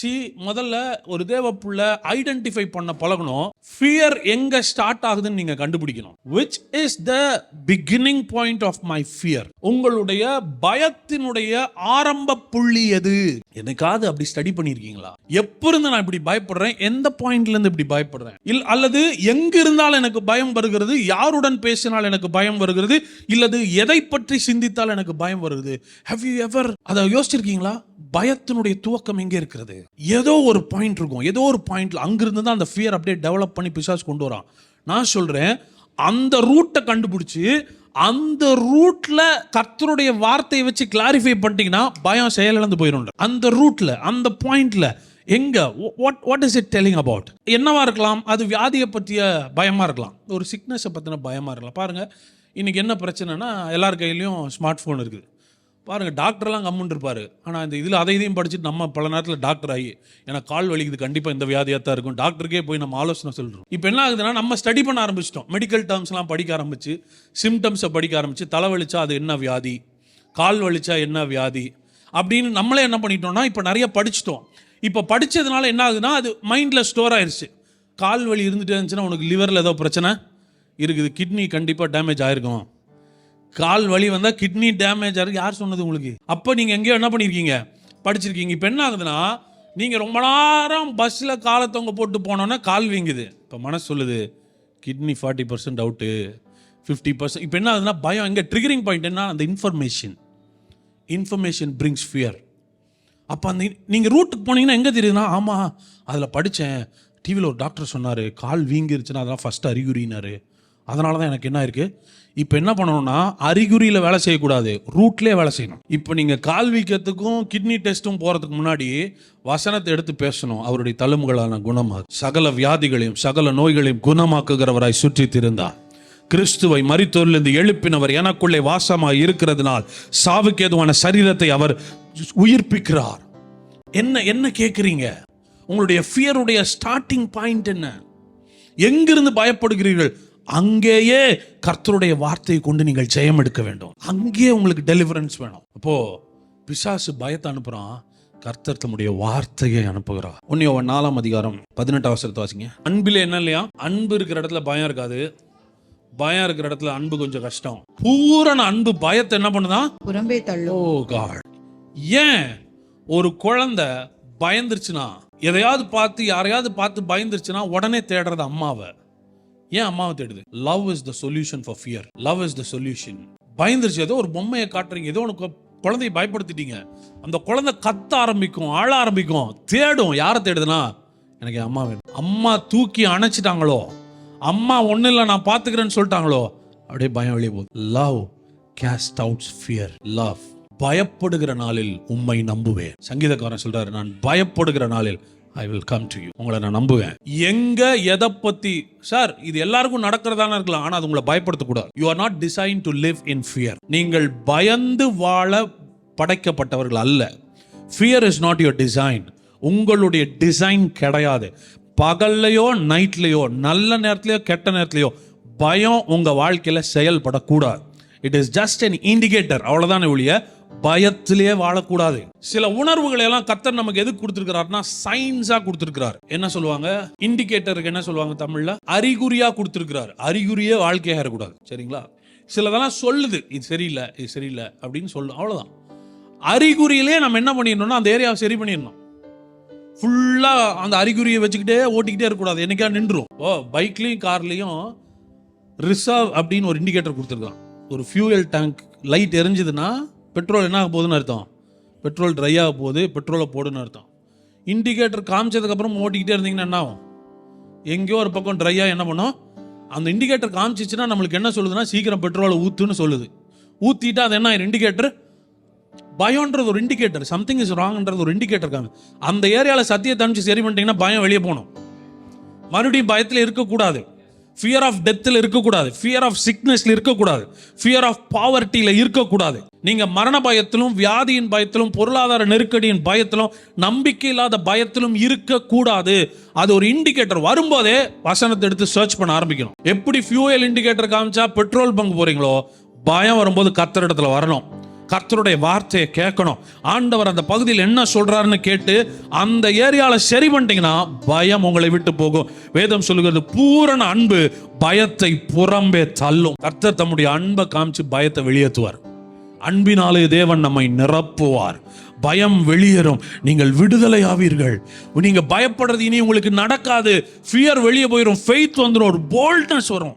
C முதல்ல ஒரு தேவ புள்ள ஐடென்டிஃபை பண்ண பழகணும். ஃபியர் எங்க ஸ்டார்ட் ஆகுதுன்னு நீங்க கண்டுபிடிக்கணும். Which is the beginning point of my fear உங்களுடைய பயத்தினுடைய ஆரம்ப புள்ளி எது? எனக்காவது அப்படி ஸ்டடி பண்ணியிருக்கீங்களா எப்ப இருந்து நான் இப்படி பயப்படுறேன்? எந்த பாயிண்ட்ல இருந்து இப்படி பயப்படுறேன்? இல் அல்லது எங்க இருந்தால் எனக்கு பயம் வருகிறது? யாருடன் பேசினால் எனக்கு பயம் வருகிறது? இல்லது எதை பற்றி சிந்தித்தால் எனக்கு பயம் வருகிறது? ஹவ் யூ எவர் அதை யோசிச்சிருக்கீங்களா? பயத்தினுடைய துவக்கம் எங்கே இருக்கிறது? ஏதோ ஒரு பாயிண்ட் இருக்கும். ஏதோ ஒரு பாயிண்ட்ல அங்கிருந்து தான் அந்த ஃபியர் அப்படியே டெவலப் பண்ணி பிசாஸ் கொண்டு வரான். நான் சொல்கிறேன் அந்த ரூட்டை கண்டுபிடிச்சி அந்த ரூட்ல கர்த்தருடைய வார்த்தையை வச்சு கிளாரிஃபை பண்ணிட்டீங்கன்னா பயம் செயலிழந்து போயிடும் அந்த ரூட்ல அந்த பாயிண்ட்ல எங்க? What what is it telling about என்னவா இருக்கலாம்? அது வியாதியை பற்றிய பயமா இருக்கலாம். ஒரு சிக்னஸை பற்றின பயமா இருக்கலாம். பாருங்க இன்னைக்கு என்ன பிரச்சனைனா எல்லார் கையிலையும் ஸ்மார்ட் ஃபோன் இருக்குது. பாருங்கள் டாக்டர்லாம் கம்முன்னு இருப்பார் ஆனால் இந்த இதில் அதை இதையும் படிச்சுட்டு நம்ம பல நேரத்தில் டாக்டர் ஆகி எனக்கு கால் வலிக்குது கண்டிப்பாக இந்த வியாதியாக தான் இருக்கும். டாக்டருக்கே போய் நம்ம ஆலோசனை சொல்கிறோம் இப்போ என்ன ஆகுதுன்னா நம்ம ஸ்டடி பண்ண ஆரம்பிச்சிட்டோம். மெடிக்கல் டேர்ம்ஸ்லாம் படிக்க ஆரம்பிச்சு சிம்டம்ஸை படிக்க ஆரம்பிச்சு தலை வலிச்சா அது என்ன வியாதி கால் வலிச்சா என்ன வியாதி அப்படின்னு நம்மளே என்ன பண்ணிட்டோம்னா இப்போ நிறைய படிச்சிட்டோம். இப்போ படித்ததுனால என்ன ஆகுதுன்னா அது மைண்டில் ஸ்டோர் ஆயிடுச்சு கால் வலி இருந்துகிட்டே இருந்துச்சுன்னா உனக்கு லிவரில் ஏதோ பிரச்சனை இருக்குது. கிட்னி கண்டிப்பாக டேமேஜ் ஆயிருக்கும். கால் வலி வந்தால் கிட்னி டேமேஜ் ஆகுது யார் சொன்னது உங்களுக்கு? அப்போ நீங்கள் எங்கேயோ என்ன பண்ணியிருக்கீங்க படிச்சிருக்கீங்க. இப்போ என்ன ஆகுதுன்னா நீங்கள் ரொம்ப நேரம் பஸ்ஸில் காலை தொங்க போட்டு போனோன்னா கால் வீங்குது. இப்போ மனசு சொல்லுது kidney forty percent out fifty percent இப்போ என்ன ஆகுதுன்னா பயம். எங்கே ட்ரிகரிங் பாயிண்ட் என்ன? அந்த இன்ஃபர்மேஷன் இன்ஃபர்மேஷன் பிரிங்ஸ் ஃபியர் அப்போ அந்த நீங்கள் ரூட்டுக்கு போனீங்கன்னா எங்கே தெரியுதுன்னா ஆமாம் அதில் படித்தேன் டிவியில் ஒரு டாக்டர் சொன்னார் கால் வீங்கிருச்சுன்னா அதெல்லாம் ஃபஸ்ட்டு அறிகுறினாரு அதனால தான் எனக்கு என்ன இருக்குது இப்போ என்ன பண்ணணும்னா அறிகுறியில் வேலை செய்யக்கூடாது. ரூட்லேயே வேலை செய்யணும். இப்போ நீங்கள் கால் வீக்கத்துக்கும் கிட்னி டெஸ்ட்டும் போகிறதுக்கு முன்னாடி வசனத்தை எடுத்து பேசணும். அவருடைய தழும்புகளான குணமாக. சகல வியாதிகளையும் சகல நோய்களையும் குணமாக்குகிறவராய் சுற்றி திருந்தார் கிறிஸ்துவை மறித்தோரிலிருந்து எழுப்பினவர் எனக்குள்ளே வாசமாக இருக்கிறதுனால் சாவுக்கு ஏதுவான சரீரத்தை அவர் உயிர்ப்பிக்கிறார். என்ன என்ன கேட்குறீங்க உங்களுடைய ஃபியருடைய ஸ்டார்டிங் பாயிண்ட் என்ன? எங்கிருந்து பயப்படுகிறீர்கள்? அங்கேயே கர்த்தருடைய வார்த்தையை கொண்டு நீங்கள் ஜெயம் எடுக்க வேண்டும். அங்கேயே உங்களுக்கு டெலிவரன்ஸ் வேணும். அப்போ பிசாசு பயத்தை அனுப்புறான். கர்த்தர் தம்முடைய வார்த்தையை அனுப்புகிறார். உன்னையோ நாலாம் அதிகாரம் பதினெட்டு அவசரத்தை வாசிங்க. அன்பில் என்ன இல்லையா? அன்பு இருக்கிற இடத்துல பயம் இருக்காது. பயம் இருக்கிற இடத்துல அன்பு கொஞ்சம் கஷ்டம். பூரண அன்பு பயத்தை என்ன பண்ணுதான் புறம்பே தள்ளும். ஓ காட் ஏன் ஒரு குழந்தை பயந்துருச்சுன்னா எதையாவது பார்த்து யாரையாவது பார்த்து பயந்துருச்சுன்னா உடனே தேடுறது அம்மாவை. ஏன் அம்மாவை தேடுது love is the solution for fear love is the solution பயந்துருச்சு. ஏதோ ஒரு பொம்மையை காட்டுறீங்க. ஏதோ உனக்கு குழந்தைய பயப்படுத்திட்டீங்க. அந்த குழந்தை கத்த ஆரம்பிக்கும் ஆள ஆரம்பிக்கும் தேடும். யாரை தேடுதுன்னா எனக்கு என் அம்மா வேணும். அம்மா தூக்கி அணைச்சிட்டாங்களோ அம்மா ஒன்றும் இல்லை நான் பார்த்துக்கிறேன்னு சொல்லிட்டாங்களோ அப்படியே பயம் வெளியே போகுது. Love cast outs fear love பயப்படுகிற நாளில் உண்மை நம்புவேன். சங்கீதக்காரன் சொல்றாரு நான் பயப்படுகிற நாளில் I will come to you உங்களை நான் நம்புவேன். எங்க எதை பத்தி? சார் இது எல்லாருக்கும் நடக்கிறதான இருக்கலாம். ஆனா அது உங்களை பயப்படுத்தக்கூடாது. You are not design to live in fear நீங்கள் பயந்து வாழ படைக்கப்பட்டவர்கள் அல்ல. Fear is not your design உங்களுடைய டிசைன் கிடையாது. பகல்லையோ நைட்லேயோ நல்ல நேரத்துலையோ கெட்ட நேரத்துலையோ பயம் உங்கள் வாழ்க்கையில் செயல்படக்கூடாது. It is just an indicator அவ்வளோதானே ஒழிய பயத்திலே வாழக்கூடாது. சில உணர்வுகளை எல்லாம் கத்தர் நமக்கு எதுக்கு கொடுத்துருக்கிறாருன்னா சயின்ஸா கொடுத்துருக்கிறார். என்ன சொல்லுவாங்க? இண்டிகேட்டருக்கு என்ன சொல்லுவாங்க தமிழ்ல? அறிகுறியா கொடுத்துருக்கிறார். அறிகுறியே வாழ்க்கையாக இருக்கக்கூடாது. சரிங்களா? சிலதெல்லாம் சொல்லுது. இது சரியில்லை இது சரியில்லை அப்படின்னு சொல்லு அவ்வளவுதான். அறிகுறியிலே நம்ம என்ன பண்ணிடணும்னா அந்த ஏரியாவை சரி பண்ணிடணும். ஃபுல்லாக அந்த அறிகுறியை வச்சுக்கிட்டே ஓட்டிக்கிட்டே இருக்கக்கூடாது. என்னைக்கா நின்றுரும். ஓ பைக்லேயும் கார்லேயும் ரிசர்வ் அப்படின்னு ஒரு இண்டிகேட்டர் கொடுத்துருக்கான். ஒரு ஃபியூயல் டேங்க் லைட் எரிஞ்சுதுன்னா பெட்ரோல் என்ன ஆக போகுதுன்னு அர்த்தம்? பெட்ரோல் ட்ரை ஆக போகுது பெட்ரோலை போடுன்னு அர்த்தம். இண்டிகேட்டர் காமிச்சதுக்கப்புறம் ஓட்டிக்கிட்டே இருந்தீங்கன்னா என்ன ஆகும்? எங்கேயோ ஒரு பக்கம் ட்ரையாக என்ன பண்ணும்? அந்த இண்டிகேட்டர் காமிச்சிச்சுன்னா நம்மளுக்கு என்ன சொல்லுதுன்னா சீக்கிரம் பெட்ரோலை ஊற்றுன்னு சொல்லுது. ஊற்றிட்டா அது என்ன இண்டிகேட்டர் பயம்ன்றது ஒரு இண்டிகேட்டர் சம்திங் இஸ் ராங்ன்றது ஒரு இண்டிகேட்டர் காமி. அந்த ஏரியாவில் சத்தியத்தை அனுப்பிச்சு சரி பண்ணிட்டீங்கன்னா பயம் வெளியே போகணும். மறுபடியும் பயத்தில் இருக்கக்கூடாது. ஃபியர் ஆஃப் டெத்தில் இருக்கக்கூடாது. ஃபியர் ஆஃப் சிக்னஸில் இருக்கக்கூடாது. ஃபியர் ஆஃப் பாவர்ட்டியில் இருக்கக்கூடாது. நீங்கள் மரண பயத்திலும் வியாதியின் பயத்திலும் பொருளாதார நெருக்கடியின் பயத்திலும் நம்பிக்கை இல்லாத பயத்திலும் இருக்கக்கூடாது. அது ஒரு இண்டிகேட்டர் வரும்போதே வசனத்தை எடுத்து சர்ச் பண்ண ஆரம்பிக்கணும். எப்படி ஃபியூயல் இண்டிகேட்டர் காமிச்சா பெட்ரோல் பங்க் போகிறீங்களோ பயம் வரும்போது கத்திர இடத்துல வரணும். கர்த்தருடைய வார்த்தையை கேட்கணும். ஆண்டவர் அந்த பகுதியில் என்ன சொல்றாருன்னு கேட்டு அந்த ஏரியால சரி பண்ணிட்டீங்கன்னா பயம் உங்களை விட்டு போகும். வேதம் சொல்லுகிறது பூரண அன்பு பயத்தை புறம்பே தள்ளும். கர்த்தர் தம்முடைய அன்பை காமிச்சு பயத்தை வெளியேற்றுவார். அன்பினாலே தேவன் நம்மை நிரப்புவார். பயம் வெளியேறும். நீங்கள் விடுதலை ஆவீர்கள் நீங்க பயப்படுறது இனி உங்களுக்கு நடக்காது. ஃபியர் வெளியே போயிடும் ஃபெய்த் வந்துடும் ஒரு போல்ட்னஸ் வரும்.